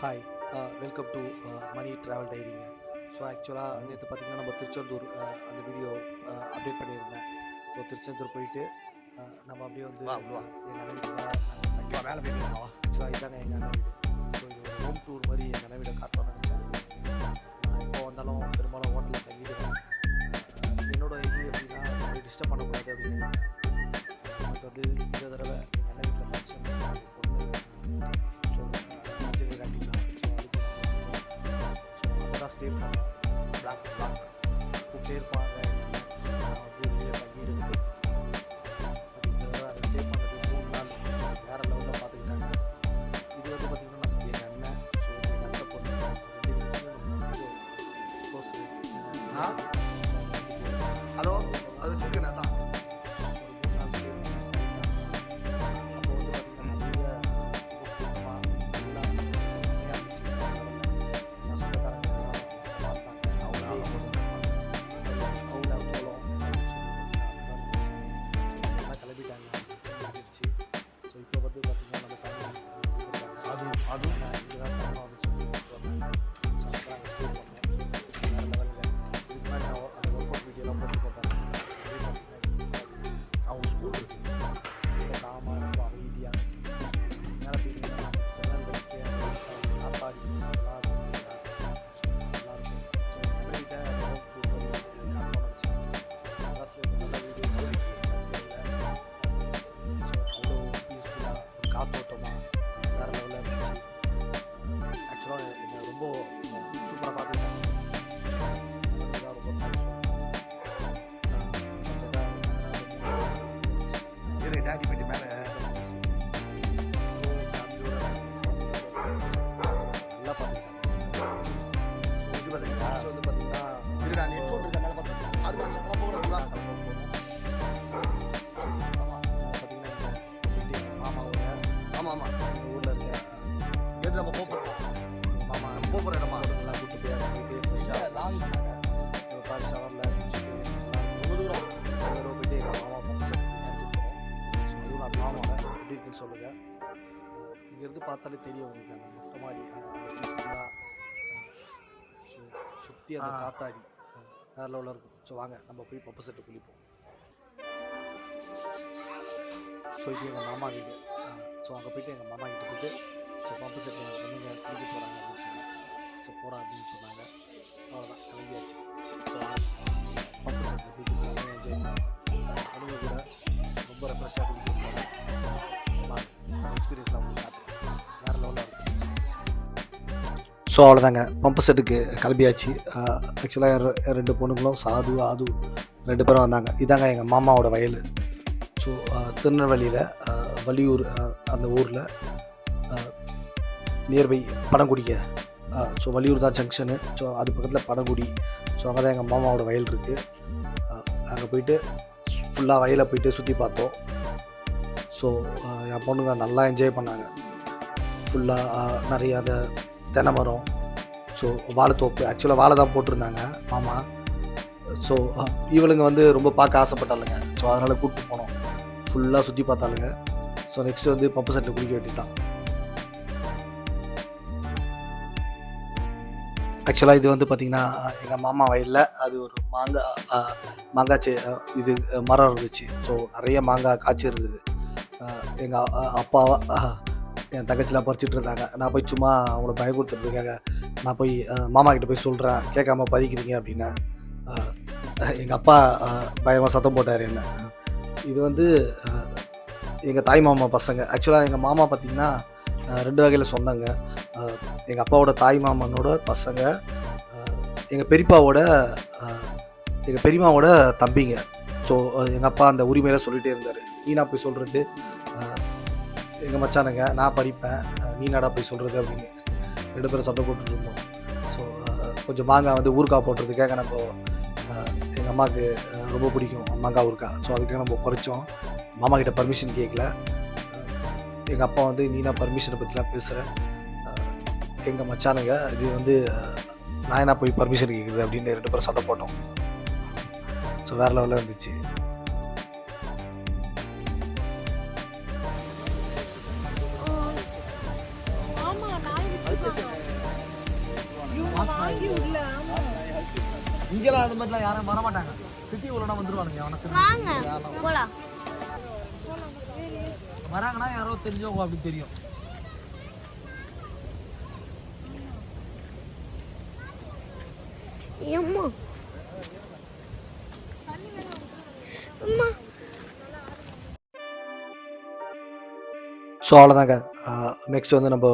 Hi welcome to Mani travel டைரிங்க so ஆக்சுவலாக நேற்று பார்த்தீங்கன்னா நம்ம திருச்செந்தூர் uh, அந்த வீடியோ அப்டேட் பண்ணியிருந்தேன். ஸோ திருச்செந்தூர் போயிட்டு uh, நம்ம அப்படியே வந்து. எங்கள் அண்ணன் வேலை போயிட்டு வா. ஆக்சுவலாக இதாங்க எங்கள் அண்ணன் வீடு. ஸோ இது ஒரு ஹோம் டூர் மாதிரி எங்கள் அண்ணன் வீடை காட்டணும்னு நினச்சேன். நான் எப்போ வந்தாலும் பெரும்பாலும் ஹோட்டலில் தங்கிடுவேன் என்னோட இது எப்படின்னா டிஸ்டர்ப் பண்ணக்கூடாது அப்படின்னு எனக்கு வந்து இந்த தடவை எங்கள் அண்ணன் வீட்டில் ஃபங்க்ஷன் அங்கே தான் டேடி போயிட்டு மேலே நல்லா பார்த்துக்கிட்டாங்க இது பார்த்தீங்களா வந்து பார்த்தீங்கன்னா இரு நான் ஹெட்ஃபோன் இருக்க மேலே அது போகிறதுங்களா ஆமாம் ஆமாம் எங்கள் ஊரில் எது நம்ம போகிறோம் போகிற இடமா கூட்டு போய் ஃப்ரெஷ்ஷாக எப்படி இருக்குன்னு சொல்லுங்கள் இங்கேருந்து பார்த்தாலே தெரியும் உங்களுக்கு அந்த மொட்டை மாடி ஸோ சுற்றி அந்த. காத்தாடி வேற லெவலில் இருக்கும். ஸோ வாங்க நம்ம போய் பப்பு செட்டு குளிப்போம். ஸோ இது எங்கள் மாமா வீடு. ஸோ அங்கே போயிட்டு எங்கள் மாமா கிட்ட போயிட்டு ஸோ பம்பு செட்டு பொண்ணுங்க குளிக்க போகிறாங்க அப்படின்னு சொன்னாங்க. ஸோ போடா அப்படின்னு சொன்னாங்க. ஸோ அவ்வளோதாங்க பம்பு செட்டுக்கு கிளம்பியாச்சு. ஆக்சுவலாக ரெண்டு பொண்ணுங்களும் சாது ஆது ரெண்டு பேரும் வந்தாங்க. இதாங்க எங்கள் மாமாவோட வயல். ஸோ திருநெல்வேலியில் வள்ளியூர் அந்த ஊரில் நியர்பை பனங்குடிக்க ஸோ வள்ளியூர் தான் ஜங்ஷனு ஸோ அது பக்கத்தில் பனங்குடி. ஸோ அங்கே தான் எங்கள் மாமாவோட வயல் இருக்குது அங்கே போயிட்டு ஃபுல்லாக வயலை போயிட்டு சுற்றி பார்த்தோம். ஸோ என் பொண்ணுங்க நல்லா என்ஜாய் பண்ணாங்க. ஃபுல்லாக நிறைய அந்த தென்னை மரம் ஸோ வாழைத்தோப்பு ஆக்சுவலாக வாழை தான் போட்டிருந்தாங்க மாமா. ஸோ இவளுங்க வந்து ரொம்ப பார்க்க ஆசைப்பட்டாளுங்க. ஸோ அதனால் கூப்பிட்டு போனோம். ஃபுல்லாக சுற்றி பார்த்தாளுங்க. ஸோ நெக்ஸ்ட் வந்து பம்பு செட்டில் குளிக்க வேண்டியதுதான். ஆக்சுவலாக இது வந்து பார்த்திங்கன்னா எங்கள் மாமா வயலில் அது ஒரு மாங்காய் மாங்காய் செ இது மரம் இருந்துச்சு. ஸோ நிறைய மாங்காய் காய்ச்சி இருந்தது. எங்கள் அப்பாவை என் தங்கச்சிலாம் பறிச்சிட்டு இருந்தாங்க நான் போய் சும்மா அவங்கள பயம் நான் போய் மாமா கிட்ட போய் சொல்கிறேன் கேட்காம பதிக்கிறீங்க அப்படின்னு எங்கள் அப்பா பயமாக சத்தம் போட்டார் என்ன. இது வந்து எங்கள் தாய் மாமா பசங்க. ஆக்சுவலாக எங்கள் மாமா பார்த்திங்கன்னா ரெண்டு வகையில் சொன்னாங்க. எங்கள் அப்பாவோட தாய் மாமனோட பசங்க எங்கள் பெரியப்பாவோட எங்கள் பெரியம்மாவோட தம்பிங்க. ஸோ எங்கள் அப்பா அந்த உரிமையில சொல்லிகிட்டே இருந்தார். நீனா போய் சொல்கிறது எங்கள் மச்சானுங்க நான் படிப்பேன். நீ நடா போய் சொல்கிறது அப்படின்னு ரெண்டு பேரும் சண்டை போட்டுட்டு ஸோ கொஞ்சம் மாங்காய் வந்து ஊறுகாய் போடுறதுக்காக நம்ம எங்கள் அம்மாவுக்கு ரொம்ப பிடிக்கும். மாங்காய் ஊறுகாய். ஸோ அதுக்காக நம்ம பறித்தோம் மாமா கிட்ட பர்மிஷன் கேட்கல எங்கள் அப்பா வந்து நீனா பர்மிஷனை பற்றிலாம் பேசுகிறேன் எங்கள் மச்சானுங்க இது வந்து நான் என்ன போய் பர்மிஷன் கேட்குது அப்படின்னு ரெண்டு பேரும் சண்டை போட்டோம். ஸோ வேறு லெவலில் இருந்துச்சு. வாங்கி உள்ள. இங்கெல்லாம் அது மாதிரிலாம் யாரும் வர மாட்டாங்க சிட்டி உள்ளனா வந்துருவானுங்க அவனுக்கு வராங்கன்னா யாரோ தெரிஞ்சவங்க அப்படி தெரியும். ஏம்மா? அம்மா ஸோ அவ்வளோதாங்க நெக்ஸ்ட் வந்து நம்ம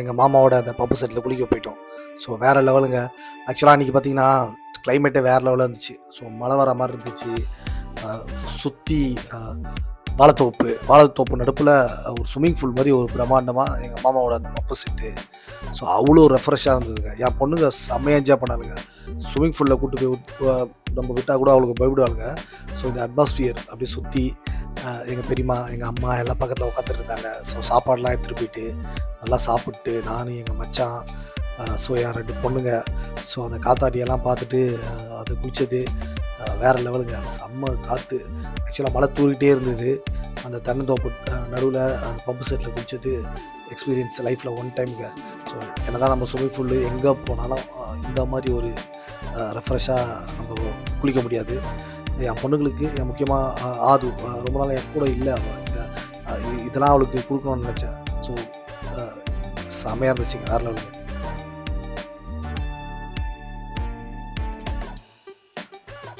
எங்கள் மாமாவோட அந்த பப்பு செட்டில் குளிக்க போயிட்டோம். ஸோ வேறு லெவலுங்க ஆக்சுவலாக அன்றைக்கி பார்த்தீங்கன்னா கிளைமேட்டே வேறு லெவலில் இருந்துச்சு. ஸோ மழை வர மாதிரி இருந்துச்சு. சுற்றி வாழைத்தோப்பு. வாழைத்தோப்பு நடுப்பில் ஒரு ஸ்விம்மிங் பூல் மாதிரி ஒரு பிரம்மாண்டமாக எங்கள் மாமாவோட அந்த பப்பு செட்டு ஸோ அவ்வளோ ரெஃப்ரெஷ்ஷாக இருந்ததுங்க. என் பொண்ணுங்க செம்மையாக என்ஜாய் பண்ணாளுங்க. ஸ்விம்மிங் பூலில் கூட்டு போய் நம்ம விட்டால் கூட அவளுக்கு பயப்படுவாளுங்க. ஸோ இந்த அட்மாஸ்ஃபியர் அப்படியே சுற்றி எங்கள் பெரியம்மா எங்கள் அம்மா எல்லாம் பக்கத்தில் உட்காந்துருந்தாங்க ஸோ சாப்பாடெலாம் எடுத்துகிட்டு போயிட்டு நல்லா சாப்பிட்டு நான் எங்கள் மச்சான் ஸோ என் ரெண்டு பொண்ணுங்க. ஸோ அந்த காத்தாடியெல்லாம் பார்த்துட்டு அது குளித்தது வேறு வேற லெவலுங்க. செம்ம காற்று ஆக்சுவலாக மழை தூரிகிட்டே இருந்தது. அந்த தென்னந்தோப்பு நடுவில் அந்த பம்பு செட்டில் குளித்தது எக்ஸ்பீரியன்ஸ் லைஃப்பில் ஒன் டைமுங்க ஸோ என்ன தான் நம்ம ஸ்விம்மிங் ஃபுல்லு எங்கே போனாலும் இந்த மாதிரி ஒரு ரெஃப்ரெஷ்ஷாக நம்ம குளிக்க முடியாது. என் பொண்ணுங்களுக்கு என் முக்கியமாக ஆது. ரொம்ப நாள் என் கூட இல்லை அவள் இதெல்லாம் அவளுக்கு கொடுக்கணும்னு நினச்சேன். ஸோ செமையாக இருந்துச்சுங்க வேறு லெவலுக்கு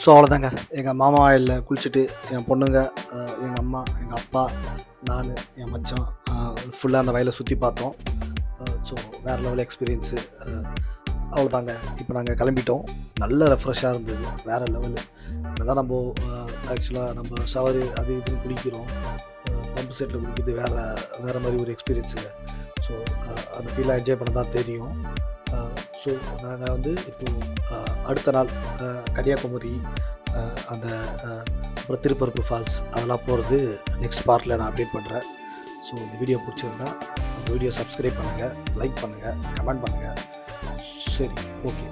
ஸோ அவ்வளோதாங்க எங்கள் மாமா வயலில் குளிச்சுட்டு என் பொண்ணுங்க எங்கள் அம்மா எங்கள் அப்பா நான் என் மச்சான் ஃபுல்லாக அந்த வயலை சுற்றி பார்த்தோம். ஸோ வேறு லெவல் எக்ஸ்பீரியன்ஸு அவ்வளோதாங்க. இப்போ நாங்கள் கிளம்பிட்டோம். நல்ல ரெஃப்ரெஷ்ஷாக இருந்தது. வேறு லெவலு தான் நம்ம ஆக்சுவலாக நம்ம ஷவரு அது இதுன்னு குளிக்கிறோம். பம்பு செட்டில் குளிக்கிறது வேறு வேறு மாதிரி ஒரு எக்ஸ்பீரியன்ஸுங்க ஸோ அந்த ஃபீலாக என்ஜாய் பண்ண தான் தெரியும் ஸோ நாங்கள் வந்து இப்போது அடுத்த நாள் கன்னியாகுமரி அந்த அப்புறம் திருப்பரப்பு ஃபால்ஸ் அதெல்லாம் போகிறது நெக்ஸ்ட் பார்ட்டில் நான் அப்டேட் பண்ணுறேன் ஸோ இந்த வீடியோ பிடிச்சிருந்தா இந்த வீடியோ சப்ஸ்கிரைப் பண்ணுங்கள் லைக் பண்ணுங்கள் கமெண்ட் பண்ணுங்கள் Okay.